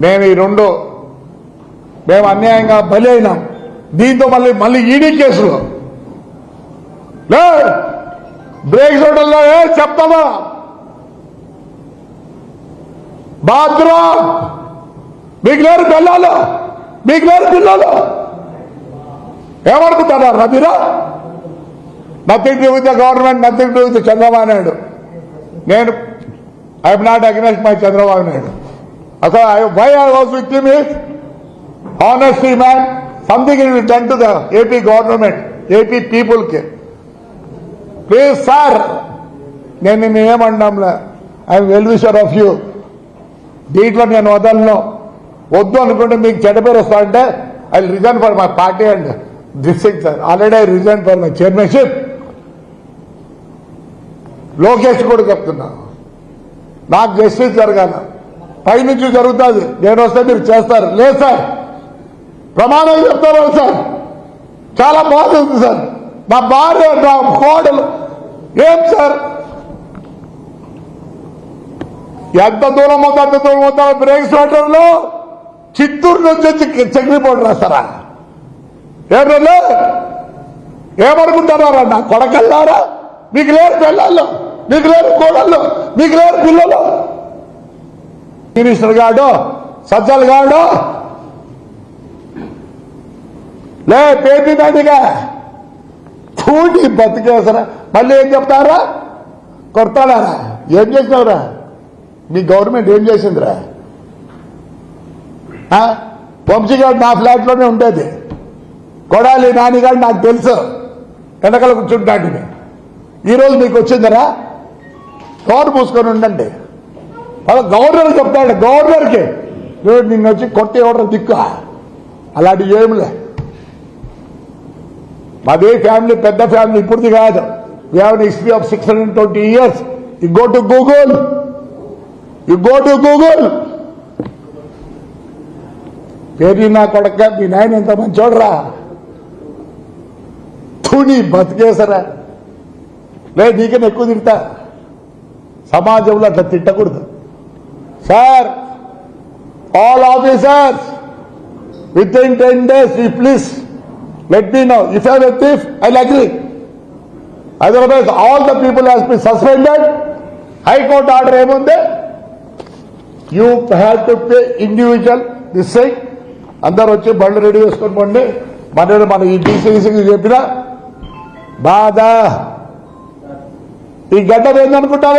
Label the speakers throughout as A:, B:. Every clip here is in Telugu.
A: నేను ఈ రెండు మేము అన్యాయంగా బలి అయినాం. దీంతో మళ్ళీ మళ్ళీ ఈడీ కేసులు. లే! బ్రేక్ చూడల్లో ఏ చెప్తావా బాత్రూమ్! మీకు లేరు పిల్లలు. మీకు లేరు పిల్లలు. ఏమనుకుంటారా రబీరా nothing do with the government nothing do with Chandrababu Naidu. నేను I'm not against my Chandrababu Naidu. అసలు why I was with him is honesty man something is done to the AP government AP పీపుల్కి ప్లీజ్ సార్ నేను నిన్ను ఏమన్నాంలే? I'm well wisher of you దీంట్లో నేను వదలను. వద్దు అనుకుంటే మీకు చెడ్డ పేరు వస్తా అంటే I resign for my party and this thing sir already I resign for my chairmanship Lokesh కూడా చెప్తున్నా. నాకు జస్టిస్ జరగాల. పైనుంచి జరుగుతుంది. నేను వస్తే మీరు చేస్తారు. లేదు సార్. ప్రమాణం చెప్తారు సార్? చాలా బాగుంది సార్. మా భార్య నా కోడలు. ఏం సార్? ఎంత దూరం అవుతా అంత దూరం అవుతా బ్రేక్ స్టార్టర్లో చిత్తూరు నుంచి వచ్చి చక్రిపోటు రాస్తారా ఏమన్నా ఏమనుకుంటారా నా కొడకల్లారా? మీకు లేరు పిల్లలు మీకు లేరు కోడళ్ళు. మీకు లేరు పిల్లలు. మినిస్టర్ గాడు సజ్జల్ గాడు. లే పేపీ మీదగా చూడి బతికేసరా. మళ్ళీ ఏం చెప్తారా? కొడతాడారా? ఏం చేసినావురా? మీ గవర్నమెంట్ ఏం చేసిందిరా? ఆ? వంశీగాడు నా ఫ్లాట్లోనే ఉండేది. కొడాలి నానిగాడు నాకు తెలుసు. వెనకాల కూర్చుంటాడు ఈరోజు మీకు వచ్చిందిరా? కవర్ పూసుకొని ఉండండి. వాళ్ళ గవర్నర్ చెప్తాడు గవర్నర్కి. "చూడు, నిన్ను వచ్చి కొట్టి ఎవడో దిక్కు. అలాంటివి ఏమిలే మాది ఫ్యామిలీ పెద్ద ఫ్యామిలీ ఇప్పుడుది కాదు. We have history of six hundred twenty years you go to Google you go to Google పేరు నా కొడక మీ నాయన ఎంత మంచోడరా. తుని బతికేసరా. లే నీకన్నా ఎక్కువ తిడతా. సమాజంలో అట్లా తిట్టకూడదు. Sir all officers within ten days ఈ please let me know if I thief I agree otherwise all the people has be suspended high court order ఏముంది? You have to pay individual this సై అందరు వచ్చి బండ్లు రెడీ చేసుకొని పండి. మన మన ఈ డీసీసీకి చెప్పిన బాధ. ఈ గడ్డ ఏందనుకుంటారు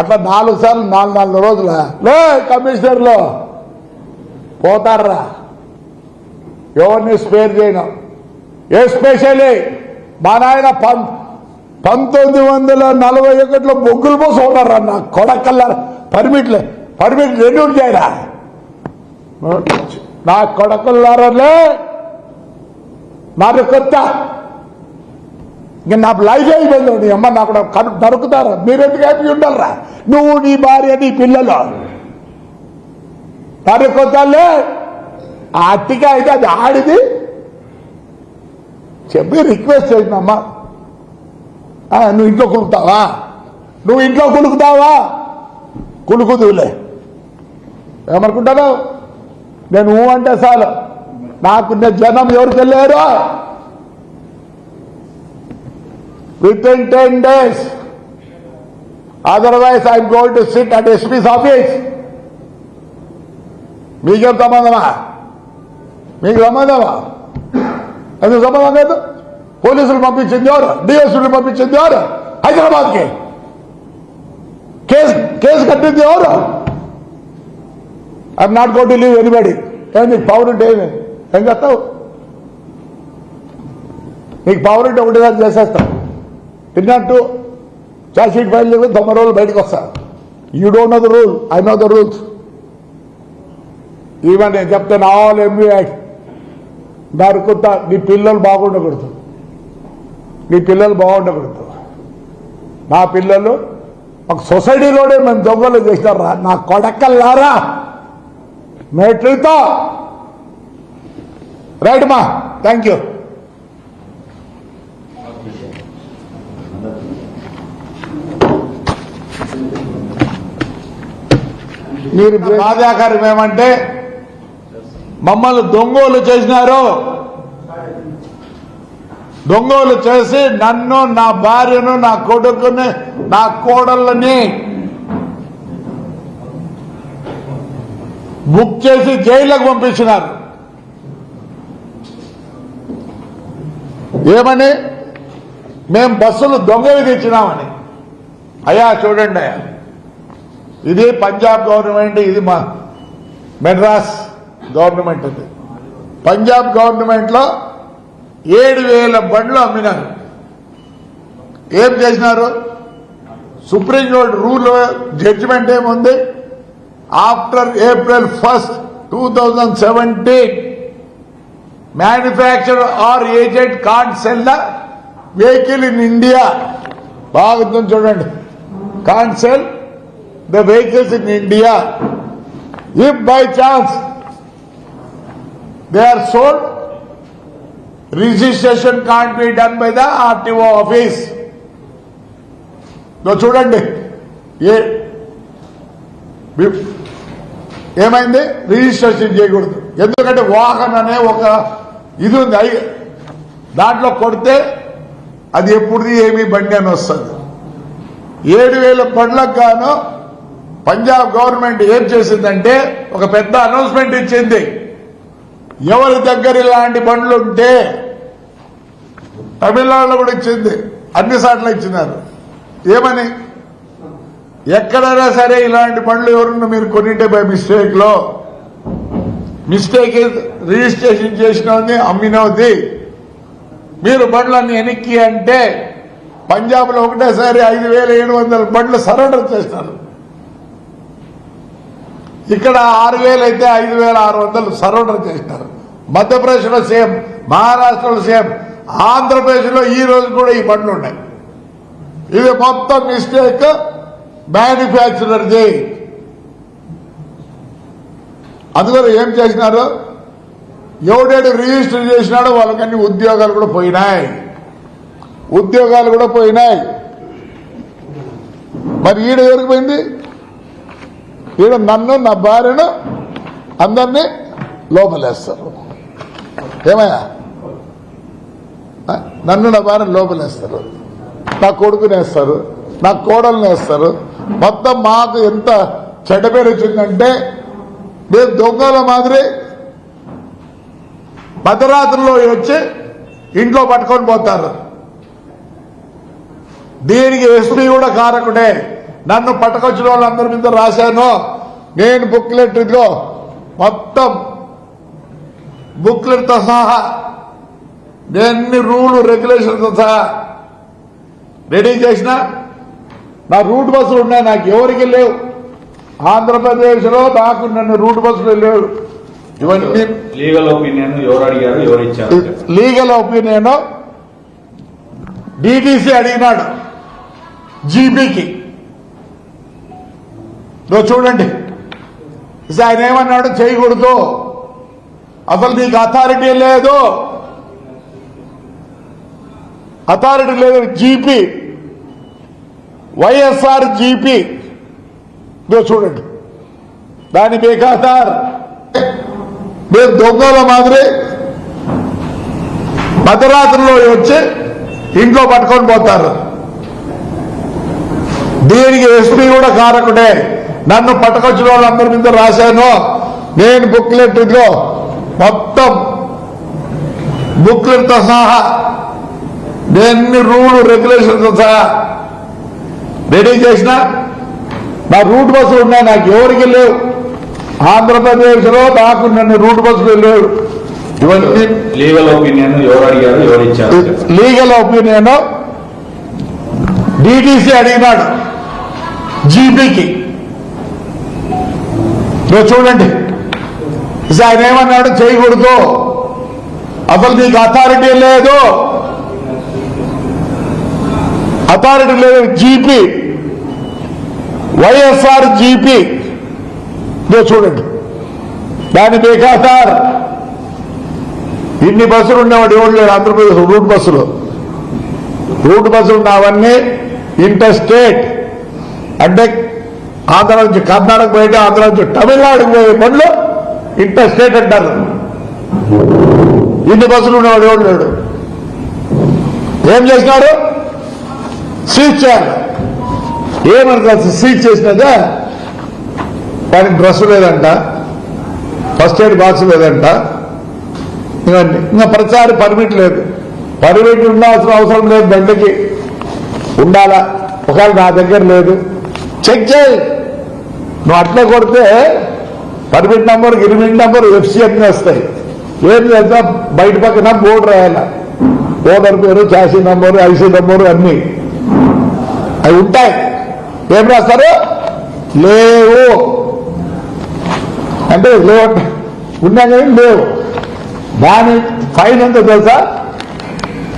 A: అట్లా నాలుగు సార్లు నాలుగు నాలుగు రోజుల లే కమిషనర్లో పోతారా ఎవరిని స్పేర్ చేయను. ఎస్పెషలీ మా నాయన పం పంతొమ్మిది వందల నలభై ఒకటిలో ముగ్గులు పోసి ఉన్నారా నా కొడకల్లా. పర్మిట్లే పర్మిట్ రెన్యూ చేయరా. నా కొడకల్లారలే నాకు కొత్త ఇంక నా లైఫ్ అయిపోయింది నీ అమ్మ నాకు కను నరుకుతారా మీరెందుకు హ్యాపీ ఉండాలరా? నువ్వు నీ భార్య నీ పిల్లలు. నరుకొద్దాలే ఆ అట్టిక అయితే అది ఆడిది. చెప్పి రిక్వెస్ట్ చేసినమ్మా ఆ, నువ్వు ఇంట్లో కులుకుతావా నువ్వు ఇంట్లో కులుకుతావా కులుకుదులే ఏమనుకుంటాను? నేను అంటే చాలు. నాకున్న జనం ఎవరికి వెళ్ళారు within ten days otherwise I'm going to sit at SP's office మీకేం సంబంధమా మీకు సంబంధమా ఎందుకు సంబంధం లేదు పోలీసులు పంపించింది ఎవరు డిఎస్పీలు పంపించింది ఎవరు హైదరాబాద్కి కేసు కేసు కట్టింది ఎవరు I'm not got to leave anybody ఏం నీకు పవర్ ఉంటే ఏమి ఏం చేస్తావు నీకు పవర్ ఉంటే ఒకటి దాన్ని చేసేస్తావు తిన్నట్టు చార్జ్ షీట్ ఫైల్ చేసి తొమ్మిది రోజులు బయటకు వస్తారు. You don't know the rule I know the rules even నేను చెప్తాను ఆల్ ఎంబీఐ నరుకుతా నీ పిల్లలు బాగుండకూడదు. నీ పిల్లలు బాగుండకూడదు. నా పిల్లలు ఒక సొసైటీలోనే మేము దొంగలు చేసినారా? నా కొడకల్లారా మెట్లతో రైట్ మా థ్యాంక్ యూ మీరు బాధాకరం ఏమంటే మమ్మల్ని దొంగోలు చేసినారు. దొంగోలు చేసి నన్ను నా భార్యను నా కొడుకుని నా కోడళ్ళని బుక్ చేసి జైలుకు పంపించినారు. ఏమని? మేము బస్సులు దొంగవి తెచ్చినామని. అయ్యా చూడండి అయ్యా. ఇది పంజాబ్ గవర్నమెంట్ ఇది మా మెడ్రాస్ గవర్నమెంట్ ఇది. పంజాబ్ గవర్నమెంట్లో ఏడు వేల బండ్లు అమ్మినారు. ఏం చేసినారు? సుప్రీం కోర్టు రూల్ జడ్జిమెంట్ ఏముంది? After April first two thousand seventeen manufacture or agent can't sell the vehicle in India. బాగా చూడండి. Cancel the vehicles in India if by chance they are sold registration can't be done by the RTO office చూడండి. ఏ ఏమైంది? రిజిస్ట్రేషన్ చేయకూడదు. ఎందుకంటే వాహన్ అనే ఒక ఇది ఉంది. దాంట్లో కొడితే అది ఎప్పుడుది ఏమీ బండి అని వస్తుంది. ఏడు వేల బండ్లకు గాను పంజాబ్ గవర్నమెంట్ ఏం చేసిందంటే ఒక పెద్ద అనౌన్స్మెంట్ ఇచ్చింది. ఎవరి దగ్గర ఇలాంటి బండ్లు ఉంటే తమిళనాడులో కూడా ఇచ్చింది. అన్ని సార్లు ఇచ్చినారు. ఏమని? ఎక్కడైనా సరే ఇలాంటి బండ్లు ఎవరున్నా మీరు కొనింటే బై మిస్టేక్లో మిస్టేక్ రిజిస్ట్రేషన్ చేసినది అమ్మినవుది మీరు బండ్లన్నీ వెనక్కి అంటే పంజాబ్లో ఒకటేసారి ఐదు వేల ఏడు వందల బండ్లు సరెండర్ చేశారు. ఇక్కడ ఆరు వేలు అయితే ఐదు వేల ఆరు వందలు సరెండర్ చేసినారు మధ్యప్రదేశ్లో సేమ్ మహారాష్ట్రలో సేమ్ ఆంధ్రప్రదేశ్లో ఈ రోజు కూడా ఈ బండ్లు ఉన్నాయి. ఇది మొత్తం మిస్టేక్ మ్యానుఫ్యాక్చరర్ది అందుకని ఏం చేసినారు? ఎవడేడు రిజిస్టర్ చేసినాడో వాళ్ళకన్నీ ఉద్యోగాలు కూడా పోయినాయి. ఉద్యోగాలు కూడా పోయినాయి. మరి ఈడ ఎవరికి పోయింది? ఈడ నన్ను నా భార్యను అందరినీ లోపలేస్తారు. ఏమయ్యా? నన్ను నా భార్యను లోపలేస్తారు. నా కొడుకుని వేస్తారు. నా కోడల్ని వేస్తారు. మొత్తం మాకు ఎంత చెడ్డ పేరు వచ్చిందంటే మేము దొంగల మాదిరి మధ్యరాత్రిలో వచ్చి ఇంట్లో పట్టుకొని పోతారు. దీనికి ఎస్పీ కూడా కారకుడే. నన్ను పట్టుకొచ్చిన వాళ్ళందరి మీద రాశాను. నేను బుక్లెట్ ఇదిగో మొత్తం బుక్లెట్తో సహా ఎన్ని రూల్ రెగ్యులేషన్తో సహా రెడీ చేసిన నా రూట్ బస్సులు ఉన్నాయి నాకు ఎవరికి లేవు. ఆంధ్రప్రదేశ్లో నాకు నన్ను రూట్ బస్సులు లేవు ఇవన్నీ
B: లీగల్ ఒపీనియన్ ఎవరు అడిగారు ఎవరు ఇచ్చారు
A: లీగల్ ఒపీనియన్ డిటిసి అడిగినాడు జీబీకి నువ్వు చూడండి. ఆయన ఏమన్నాడు? చేయకూడదు. అసలు నీకు అథారిటీ లేదు. అథారిటీ లేదు. జీపీ వైఎస్ఆర్ జీపీ నువ్వు చూడండి. దాని బేఖాతార్ మీరు దొంగల మాదిరి మధ్యరాత్రిలో వచ్చి ఇంట్లో పట్టుకొని పోతారు. దీనికి ఎస్పీ కూడా కారకుడే. నన్ను పట్టుకొచ్చిన వాళ్ళందరి మీద రాశాను. నేను బుక్లెట్ ఇదిగో మొత్తం బుక్లెట్తో సహా నేను రూల్ రెగ్యులేషన్తో సహా రెడీ చేసిన నా రూట్ బస్సులు ఉన్నాయి నాకు ఎవరికి లేవు. ఆంధ్రప్రదేశ్లో నాకు నన్ను రూట్ బస్సులు లేవు ఇవన్నీ
B: లీగల్ ఒపీనియన్ ఎవరు అడిగారు ఎవరు ఇచ్చారు?
A: లీగల్ ఒపీనియన్ డిటిసి అడిగినాడు జీపీకి. నువ్వు చూడండి. ఆయన ఏమన్నాడు? చేయకూడదు. అసలు నీకు అథారిటీ లేదు. అథారిటీ లేదు. జీపీ. వైఎస్ఆర్ జీపీ. ఇదో చూడండి. దాని బేఖాతార్ ఇన్ని బస్సులు ఉండేవాడు ఎవరు లేడు? ఆంధ్రప్రదేశ్ రూట్ బస్సులు. రూట్ బస్సులు ఉన్నవన్నీ ఇంటర్ స్టేట్ అంటే ఆంధ్ర నుంచి కర్ణాటక పోయితే ఆంధ్ర నుంచి తమిళనాడుకు పోయే బండ్లు ఇంటర్ స్టేట్ అంటారు. ఇన్ని బస్సులు ఉన్నవాడు ఎవరు లేడు? ఏం చేసినాడు? సీజ్ చేయాలి. ఏమనుకోవచ్చు సీజ్ చేసినదా వాడికి డ్రెస్ లేదంట. ఫస్ట్ ఎయిడ్ బాక్స్ లేదంట. ఇవన్నీ ఇంకా ప్రతిసారి పర్మిట్ లేదు. పర్మిట్ ఉండాల్సిన అవసరం లేదు బండికి. ఉండాలా? ఒకవేళ నా దగ్గర లేదు. చెక్ చేయి. నువ్వు అట్లే కొడితే పర్మిట్ నంబర్ గిరిమిట్ నంబర్ ఎఫ్సి అన్నీ వస్తాయి. ఏం లేదా బయట పక్కన బోర్డు రాయాలా ఓనర్ పేరు చాసీ నంబరు ఐసీ నంబరు అన్నీ. అవి ఉంటాయి. ఏం రాస్తారు? లేవు. అంటే లేవు అంటే ఉన్నా కానీ లేవు. దాని ఫైన్ ఎంత తెలుసా?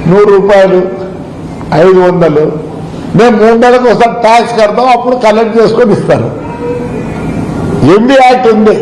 A: నూరు రూపాయలు ఐదు వందలు. మేము మూడు నెలలకు ఒకసారి ట్యాక్స్ కడతాం అప్పుడు కలెక్ట్ చేసుకొని ఇస్తారు. ఎండి యాక్ట్ ఉంది.